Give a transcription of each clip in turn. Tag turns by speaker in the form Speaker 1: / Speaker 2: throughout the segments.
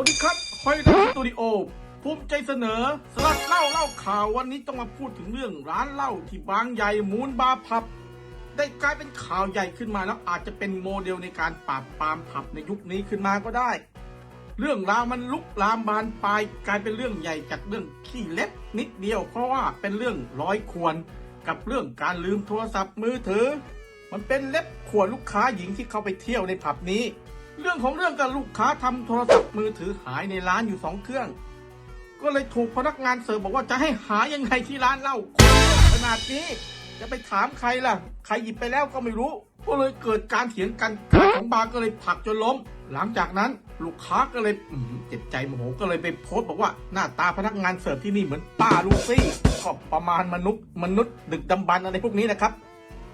Speaker 1: วัสดีครับฮอยดัสตูดิโอภูมิใจเสนอสลัดเล่าเล่าข่าววันนี้ต้องมาพูดถึงเรื่องร้านเหล้าที่บางใหญ่มูนบาร์ผับ ได้กลายเป็นข่าวใหญ่ขึ้นมาแล้วอาจจะเป็นโมเดลในการปราบปรามผับในยุคนี้ขึ้นมาก็ได้ เรื่องราวมันลุกลามบานปลายกลายเป็นเรื่องใหญ่จากเรื่องขี้เล็บนิดเดียว เพราะว่าเป็นเรื่องร้อยควรกับเรื่องการลืมโทรศัพท์มือถือ มันเป็นเล็บขวดลูกค้าหญิงที่เข้าไปเที่ยวในผับนี้ เรื่องของเรื่องกับลูกค้าทำโทรศัพท์มือถือหายในร้านอยู่สองเครื่อง ก็เลยถูกพนักงานเสิร์ฟบอกว่าจะให้หายังไงที่ร้านเล้าขนาดนี้จะไปถามใครล่ะ ใครหยิบไปแล้วก็ไม่รู้ ก็เลยเกิดการเถียงกันกาของบาร์ก็เลยผลักจนล้ม หลังจากนั้นลูกค้าก็เลยเจ็บใจโมโหก็เลยไปโพสต์บอกว่าหน้าตาพนักงานเสิร์ฟที่นี่เหมือนป้าลูซี่ก็ประมาณมนุษย์มนุษย์ดึกดำบรรพ์อะไรพวกนี้นะครับ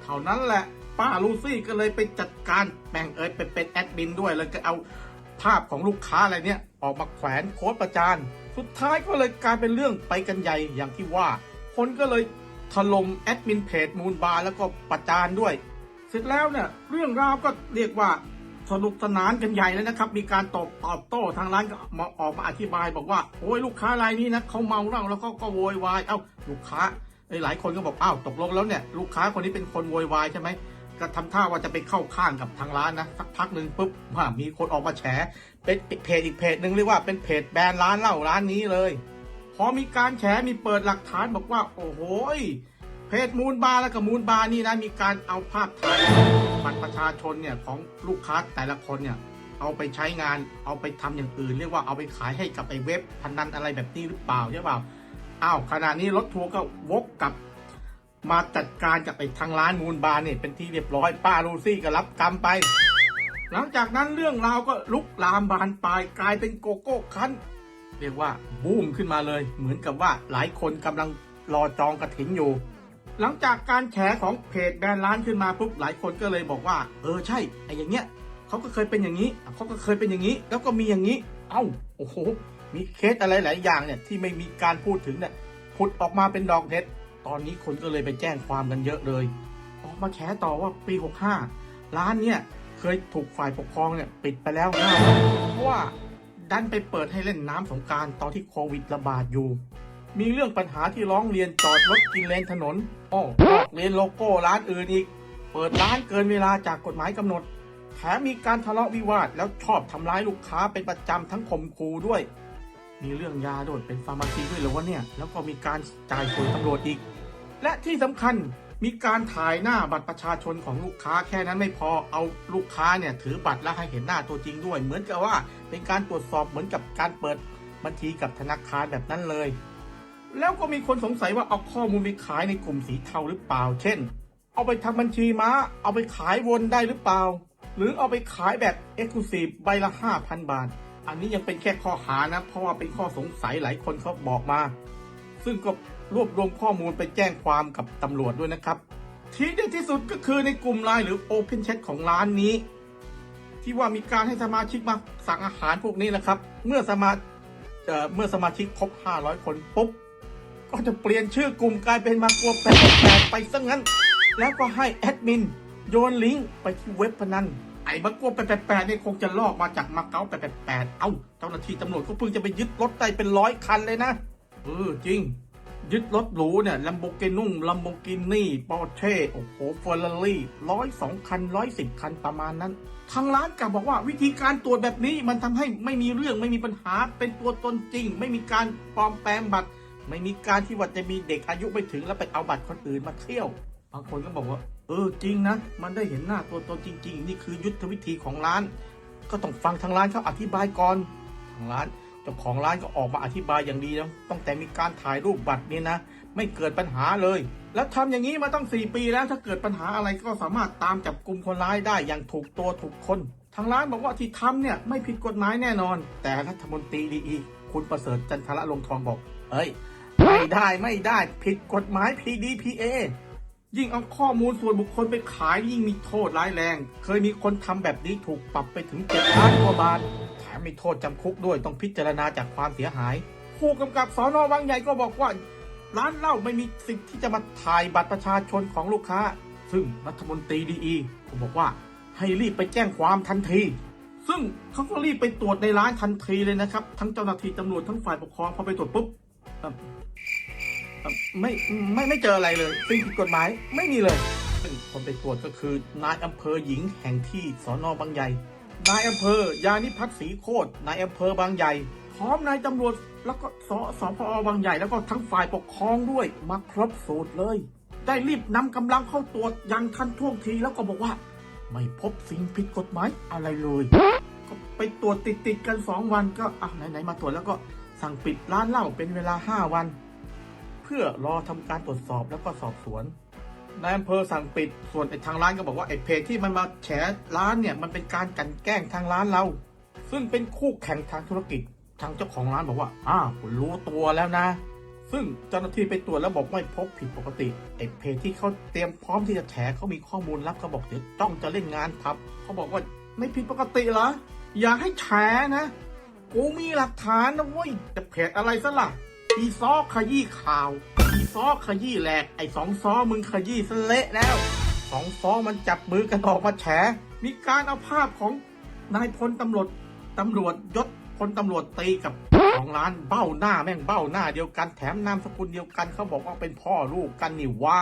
Speaker 1: เท่านั้นแหละ ป้าลูซี่ก็เลยไปจัดการแบ่งเอิร์ธไปเป็นแอดมินด้วยแล้วก็เอาภาพของลูกค้าอะไรเนี่ยออกมาแขวนโค้ดประจานสุดท้ายก็เลยกลายเป็นเรื่องไปกันใหญ่อย่างที่ว่า คนก็เลยถล่มแอดมินเพจมูลบาร์แล้วก็ประจานด้วย เสร็จแล้วเนี่ยเรื่องราวก็เรียกว่าสนุกสนานกันใหญ่แล้วนะครับ มีการตอบตอบโต้ทางร้านก็มาออกมาอธิบายบอกว่า โอ้ยลูกค้ารายนี้นะเขาเมาเหล้าแล้วเขาก็โวยวาย เอ้าลูกค้าเอ้หลายคนก็บอกอ้าวตกลงแล้วเนี่ยลูกค้าคนนี้เป็นคนโวยวายใช่ไหม ก็ทำท่าว่าจะไปเข้าข้างกับทางร้านนะสักพักหนึ่งปุ๊บว่ามีคนออกมาแฉเป็นเพจอีกเพจหนึ่งเรียกว่าเป็นเพจแบรนด์ร้านเหล้าร้านนี้เลย พอมีการแฉมีเปิดหลักฐานบอกว่า โอ้โหเพจมูลบาร์แล้วก็มูลบาร์นี่นะมีการเอาภาพถ่ายบัตรประชาชนเนี่ยของลูกค้าแต่ละคนเนี่ยเอาไปใช้งานเอาไปทำอย่างอื่น เรียกว่าเอาไปขายให้กับไอ้เว็บพนันอะไรแบบนี้หรือเปล่าใช่เปล่าอ้าวขณะนี้รถทัวร์ก็วกกลับ มาจัดการกับไอ้ทางร้านมูลบาร์เนี่ยเป็นที่เรียบร้อยป้าลูซี่ก็รับกรรมไป หลังจากนั้นเรื่องราวก็ลุกลามบานปลายกลายเป็นโกโก้คันเรียกว่าบูมขึ้นมาเลย เหมือนกับว่าหลายคนกำลังรอจองกระถิ่นอยู่ หลังจากการแฉของเพจแบรนด์ร้านขึ้นมาปุ๊บหลายคนก็เลยบอกว่า เออใช่ไอ้อย่างเงี้ยเขาก็เคยเป็นอย่างนี้เขาก็เคยเป็นอย่างนี้ แล้วก็มีอย่างนี้ เอ้าโอ้โหมีเคสอะไรหลายอย่างเนี่ยที่ไม่มีการพูดถึงเนี่ยผุดออกมาเป็นดอกเห็ด ตอนนี้คนก็เลยไปแจ้งความกันเยอะเลยออกมาแฉต่อว่าปี65ร้านเนี่ยเคยถูกฝ่ายปกครองเนี่ยปิดไปแล้วห้าวันเพราะว่าดันไปเปิดให้เล่นน้ำสงการตอนที่โควิดระบาดอยู่ มีเรื่องปัญหาที่ร้องเรียนจอดรถกินเลนถนนอ้อออกเรียนโลโก้ร้านอื่นอีก เปิดร้านเกินเวลาจากกฎหมายกำหนด แถมมีการทะเลาะวิวาทแล้วชอบทำร้ายลูกค้าเป็นประจำทั้งข่มขู่ด้วย มีเรื่องยาโด้วยเป็นฟาร์มาซีด้วยเหรอวะเนี่ย แล้วก็มีการจ่ายสวยตำรวจอีก และที่สำคัญมีการถ่ายหน้าบัตรประชาชนของลูกค้าแค่นั้นไม่พอเอาลูกค้าเนี่ยถือบัตรแล้วให้เห็นหน้าตัวจริงด้วย เหมือนกับว่าเป็นการตรวจสอบเหมือนกับการเปิดบัญชีกับธนาคารแบบนั้นเลย แล้วก็มีคนสงสัยว่าเอาข้อมูลไปขายในกลุ่มสีเทาหรือเปล่า เช่น เอาไปทำบัญชีม้า เอาไปขายวนได้หรือเปล่า หรือเอาไปขายแบบเอ็กซ์คลูซีฟใบละ 5,000 บาท อันนี้ยังเป็นแค่ข้อหานะ เพราะว่าเป็นข้อสงสัยหลายคนเขาบอกมา ซึ่งก็รวบรวมข้อมูลไปแจ้งความกับตำรวจด้วยนะครับ ที่เด็ดที่สุดก็คือในกลุ่มไลน์หรือ Open Chat ของร้านนี้ ที่ว่ามีการให้สมาชิกมาสั่งอาหารพวกนี้นะครับ เมื่อสมาเอ่อเมื่อสมาชิกครบ 500 คนปุ๊บก็จะเปลี่ยนชื่อกลุ่มกลายเป็นมากัวแปดไปซะงั้น แล้วก็ให้แอดมินโยนลิงก์ไปที่เว็บพนัน ไอ้มากัวแปดแปดเนี่ยคงจะลอกมาจากมาเก๊าแปดแปดเอ้าเจ้าหน้าที่ตำรวจก็เพิ่งจะไปยึดรถได้เป็นร้อยคันเลยนะ เออจริง ยึดรถหรูเนี่ยลัมโบกินุ่งลัมโบกินี่ปอร์เช่โอ้โหเฟอร์รารี่ร้อยสองคันร้อยสิบคันประมาณนั้น ทางร้านกลับบอกว่าวิธีการตรวจแบบนี้มันทำให้ไม่มีเรื่องไม่มีปัญหาเป็นตัวตนจริง ไม่มีการปลอมแปลงบัตร ไม่มีการที่ว่าจะมีเด็กอายุไม่ถึงแล้วไปเอาบัตรคนอื่นมาเที่ยว บางคนก็บอกว่า เออจริงนะ มันได้เห็นหน้าตัวตนจริง ๆ นี่คือยุทธวิธีของร้าน ก็ต้องฟังทางร้านเขาอธิบายก่อนทางร้านเจ้าของร้านก็ออกมาอธิบายอย่างดีนะตั้งแต่มีการถ่ายรูปบัตรเนี่ยนะ ไม่เกิดปัญหาเลย แล้วทำอย่างนี้มาตั้ง4ปีแล้วถ้าเกิดปัญหาอะไรก็สามารถตามจับกลุ่มคนร้ายได้อย่างถูกตัวถูกคนทางร้านบอกว่าที่ทำเนี่ยไม่ผิดกฎหมายแน่นอน แต่รัฐมนตรีดีอีคุณประเสริฐจันทระลงทองบอกเอ้ยไม่ได้ไม่ได้ผิดกฎหมาย PDPA ยิ่งเอาข้อมูลส่วนบุคคลไปขายยิ่งมีโทษร้ายแรง เคยมีคนทำแบบนี้ถูกปรับไปถึง7ล้านกว่าบาทแถมมีโทษจำคุกด้วยต้องพิจารณาจากความเสียหาย ผู้กำกับสอนอบางใหญ่ก็บอกว่า ร้านเหล้าไม่มีสิทธิ์ที่จะมาถ่ายบัตรประชาชนของลูกค้า ซึ่งรัฐมนตรีดีอีก็บอกว่าให้รีบไปแจ้งความทันที ซึ่งเขาก็รีบไปตรวจในร้านทันทีเลยนะครับ ทั้งเจ้าหน้าที่ตำรวจทั้งฝ่ายปกครองพอไปตรวจปุ๊บ ไม่ไม่ไม่เจออะไรเลยสิ่งผิดกฎหมายไม่มีเลยซึ่งคนไปตรวจก็คือนายอำเภอหญิงแห่งที่สอนอบางใหญ่นายอำเภอยานิพัฒน์ศรีโคตรนายอำเภอบางใหญ่พร้อมนายตำรวจแล้วก็สสพอบางใหญ่แล้วก็ทั้งฝ่ายปกครองด้วยมาครบสูตรเลย ได้รีบนำกำลังเข้าตรวจอย่างทันท่วงทีแล้วก็บอกว่า ไม่พบสิ่งผิดกฎหมายอะไรเลยก็ไปตรวจติดติดๆกันสองวันก็อะไหนๆมาตรวจแล้วก็สั่งปิดร้านเหล้าเป็นเวลาห้าวัน เพื่อรอทำการตรวจสอบแล้วก็สอบสวนนายอำเภอสั่งปิดส่วนไอ้ทางร้านก็บอกว่าไอ้เพจที่มันมาแฉร้านเนี่ยมันเป็นการกันแกล้งทางร้านเรา ซึ่งเป็นคู่แข่งทางธุรกิจทางเจ้าของร้านบอกว่าอ้าวคุณรู้ตัวแล้วนะ ซึ่งเจ้าหน้าที่ไปตรวจแล้วบอกไม่พบผิดปกติไอ้เพจที่เขาเตรียมพร้อมที่จะแฉเขามีข้อมูลลับเขาบอกเดี๋ยวต้องจะเล่นงานพับเขาบอกว่าไม่ผิดปกติเหรออยากให้แฉนะกูมีหลักฐานนะเว้ยแต่เพจอะไรซะล่ะ อีซอขยี้ข่าว อีซอขยี้แหลก ไอ้สองซอมึงขยี้สเละแล้ว สองซอมันจับมือกันออกมาแฉ มีการเอาภาพของนายพลตำรวจตำรวจยศพลตำรวจตีกับของร้านเบ้าหน้าแม่งเบ้าหน้าเดียวกันแถมนามสกุลเดียวกันเขาบอกว่าเป็นพ่อลูกกันนี่ว่า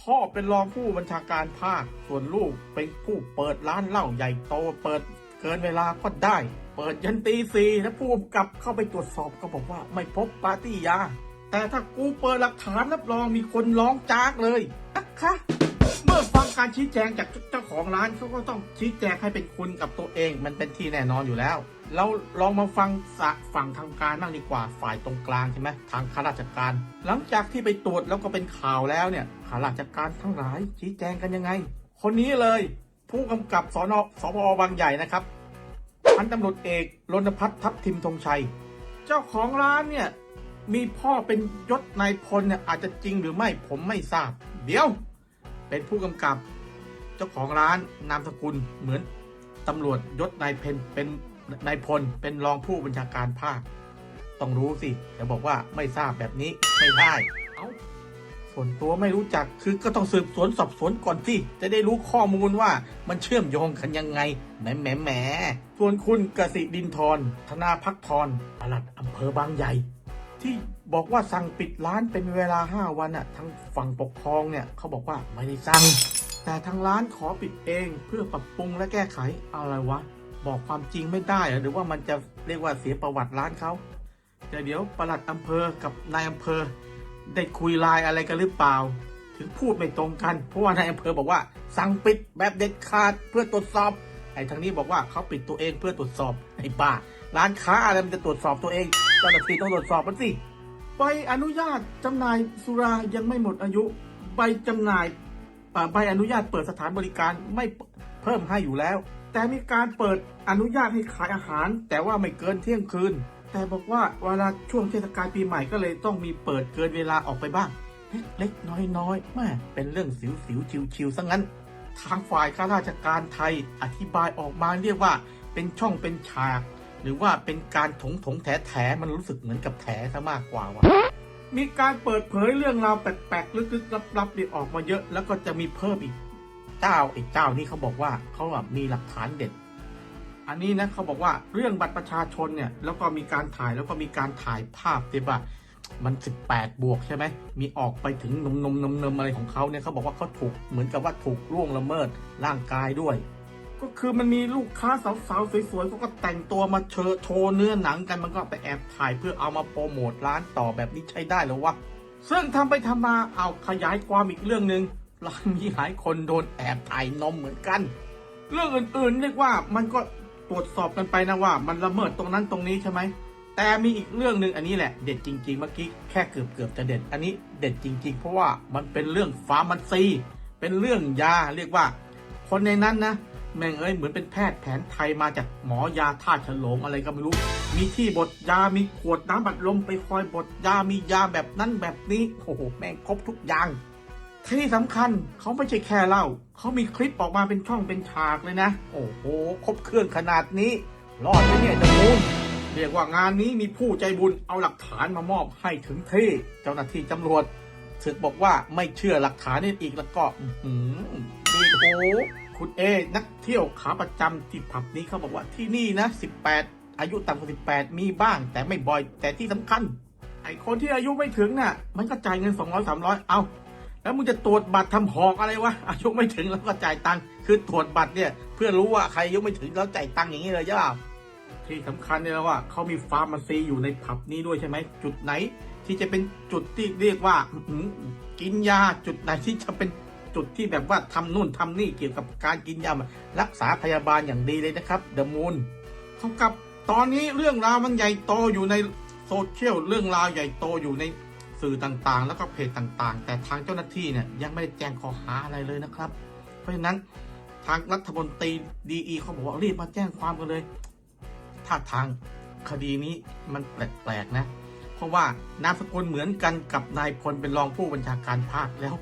Speaker 1: พ่อเป็นรองผู้บัญชาการภาคส่วนลูกเป็นผู้เปิดร้านเหล้าใหญ่โตเปิด เกินเวลาก็ได้ เปิดยันตีสี่และผู้กำกับเข้าไปตรวจสอบก็บอกว่าไม่พบปาร์ตี้ยา แต่ถ้ากูเปิดหลักฐานรับรองมีคนร้องจากเลยนะคะเมื่อฟังการชี้แจงจากเจ้าของร้านเขาก็ต้องชี้แจงให้เป็นคุณกับตัวเอง มันเป็นที่แน่นอนอยู่แล้ว เราลองมาฟังสะฝั่งทางการบ้างดีกว่าฝ่ายตรงกลางใช่ไหมทางข้าราชการ หลังจากที่ไปตรวจแล้วก็เป็นข่าวแล้วเนี่ยข้าราชการทั้งหลายชี้แจงกันยังไง คนนี้เลย ผู้กำกับสอนอสพบางใหญ่นะครับพันตำรวจเอกรณพัฒน์ทัพทิมธงชัย เจ้าของร้านเนี่ย มีพ่อเป็นยศนายพลเนี่ยอาจจะจริงหรือไม่ผมไม่ทราบ เดี๋ยว เป็นผู้กำกับ เจ้าของร้านนามสกุลเหมือนตำรวจยศนายเพนเป็นนายพลเป็นรองผู้บัญชาการภาค ต้องรู้สิแต่บอกว่าไม่ทราบแบบนี้ไม่ได้ เอา ส่วนตัวไม่รู้จักคือก็ต้องสืบสวนสอบสวนก่อนสิจะได้รู้ข้อมูลว่ามันเชื่อมโยงกันยังไงแหมแหมแหมส่วนคุณกสิดินทรธนาพักทรปลัดอำเภอบางใหญ่ ที่บอกว่าสั่งปิดร้านเป็นเวลา 5 วันอะทางฝั่งปกครองเนี่ยเขาบอกว่าไม่ได้สั่ง แต่ทางร้านขอปิดเองเพื่อปรับปรุงและแก้ไขอะไรวะ บอกความจริงไม่ได้หรอหรือว่ามันจะเรียกว่าเสียประวัติร้านเขาแต่เดี๋ยวปลัดอำเภอกับนายอำเภอ ได้คุยไลน์อะไรกันหรือเปล่า ถึงพูดไม่ตรงกัน เพราะว่านายอำเภอบอกว่า สั่งปิดแบบเด็ดขาดเพื่อตรวจสอบ ไอ้ทางนี้บอกว่าเขาปิดตัวเองเพื่อตรวจสอบไอ้บ้าร้านค้าอะไรมันจะตรวจสอบตัวเองเจ้าหน้าที่ต้องตรวจสอบมันสิใบอนุญาตจำหน่ายสุรายังไม่หมดอายุใบจำหน่ายใบอนุญาตเปิดสถานบริการไม่เพิ่มให้อยู่แล้ว แต่มีการเปิดอนุญาตให้ขายอาหาร แต่ว่าไม่เกินเที่ยงคืน แต่บอกว่าเวลาช่วงเทศกาลปีใหม่ก็เลยต้องมีเปิดเกินเวลาออกไปบ้าง เล็กๆน้อยๆแม่เป็นเรื่องสิวๆชิวๆซะงั้น ทางฝ่ายข้าราชการไทยอธิบายออกมาเรียกว่าเป็นช่องเป็นฉาก หรือว่าเป็นการถงถงแถแถมันรู้สึกเหมือนกับแถซะมากกว่าว่ะมีการเปิดเผยเรื่องราวแปลกๆลึกๆลับๆเนี่ออกมาเยอะ แล้วก็จะมีเพิ่มอีก เจ้าไอ้เจ้านี่เขาบอกว่าเขาอะมีหลักฐานเด็ด อันนี้นะเขาบอกว่าเรื่องบัตรประชาชนเนี่ยแล้วก็มีการถ่ายแล้วก็มีการถ่ายภาพที่ว่ามัน 18 บวกใช่ไหม มีออกไปถึงนมนมนมนมอะไรของเขาเนี่ยเขาบอกว่าเขาถูกเหมือนกับว่าถูกล่วงละเมิดร่างกายด้วย ก็คือมันมีลูกค้าสาวๆสวยๆเขาก็แต่งตัวมาเชอโชว์เนื้อหนังกันมันก็ไปแอบถ่ายเพื่อเอามาโปรโมทร้านต่อแบบนี้ใช้ได้หรอวะซึ่งทำไปทำมาเอาขยายความอีกเรื่องหนึ่งร้านมีหลายคนโดนแอบถ่ายนมเหมือนกัน เรื่องอื่นๆเรียกว่ามันก็ ตรวจสอบกันไปนะว่า มันละเมิดตรงนั้นตรงนี้ใช่ไหมแต่มีอีกเรื่องหนึ่งอันนี้แหละเด็ดจริงๆเมื่อกี้แค่เกือบเกือบๆจะเด็ดอันนี้เด็ดจริง ๆ เพราะว่ามันเป็นเรื่องฟาร์มาซีเป็นเรื่องยาเรียกว่า คนในนั้นนะแม่งเอ้ยเหมือนเป็นแพทย์แผนไทยมาจากหมอยาท่าฉลงอะไรก็ไม่รู้ มีที่บดยา มีขวดน้ำบัดลมไปคอยบดยา มียาแบบนั้นแบบนี้ โอ้โห แม่งครบทุกอย่าง ที่สำคัญเขาไม่ใช่แค่เล่า เขามีคลิปออกมาเป็นช่องเป็นฉากเลยนะ โอ้โห ครบเครื่องขนาดนี้ รอดไหมเนี่ยจะมูลเรียกว่างานนี้มีผู้ใจบุญเอาหลักฐานมามอบให้ถึงที่ เจ้าหน้าที่ตำรวจสึกบอกว่าไม่เชื่อหลักฐานนี่อีกแล้วก็อืมีโอ้คุณเอ นักเที่ยวขาประจำที่ผับนี้เขาบอกว่าที่นี่นะ 18 อายุต่ำกว่า18 มีบ้าง แต่ไม่บ่อย แต่ที่สำคัญ ไอคนที่อายุไม่ถึงน่ะ มันก็จ่ายเงิน 200 300 เอา แล้วมึงจะตรวจบัตรทำหอกอะไรวะอายุไม่ถึงแล้วก็จ่ายตังค์คือตรวจบัตรเนี่ย เพื่อรู้ว่าใครอายุไม่ถึงแล้วจ่ายตังค์อย่างนี้เลยใช่ป่าที่สำคัญเนี่ยว่าเขามีฟาร์มาซีอยู่ในผับนี้ด้วยใช่ไหมจุดไหน ที่จะเป็นจุดที่เรียกว่าอืกินยาจุดไหนที่จะเป็นจุดที่แบบว่าทำนู่นทำนี่เกี่ยวกับการกินยารักษาพยาบาลอย่างดีเลยนะครับเดอะมูนเท่ากับตอนนี้เรื่องราวมันใหญ่โตอยู่ในโซเชียลเรื่องราวใหญ่โตอยู่ใน สื่อต่างๆ แล้วก็เพจต่างๆ แต่ทางเจ้าหน้าที่เนี่ยยังไม่ได้แจ้งข้อหาอะไรเลยนะครับ เพราะฉะนั้นทางรัฐมนตรีดีเขาบอกว่ารีบมาแจ้งความกันเลยถ้าทางคดีนี้มันแปลกๆนะ เพราะว่านามสกุลเหมือนกันกับนายพลเป็นรองผู้บัญชาการภาคแล้ว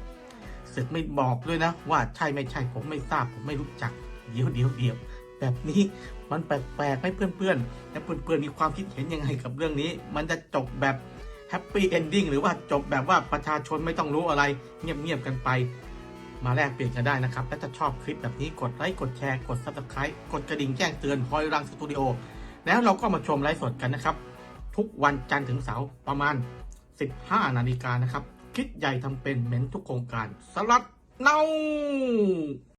Speaker 1: เสร็จไม่บอกด้วยนะ ว่าใช่ไม่ใช่ผมไม่ทราบผมไม่รู้จักเดี๋ยวเดี๋ยวเดี๋ยวแบบนี้มันแปลกๆไหมเพื่อนๆแล้วเพื่อนๆมีความคิดเห็นยังไงกับเรื่องนี้ มันจะจบแบบ แฮปปี้เอนดิ้งหรือว่าจบแบบว่าประชาชนไม่ต้องรู้อะไร เงียบๆกันไป มาแลกเปลี่ยนกันได้นะครับ และถ้าชอบคลิปแบบนี้กดไลค์กดแชร์กด subscribe กดกระดิ่งแจ้งเตือนฮอยรังสตูดิโอแล้วเราก็มาชมไลฟ์สดกันนะครับ ทุกวันจันทร์ถึงเสาร์ประมาณ 15 นาฬิกานะครับ คิดใหญ่ทำเป็นเหม็นทุกโครงการสลัดเน่า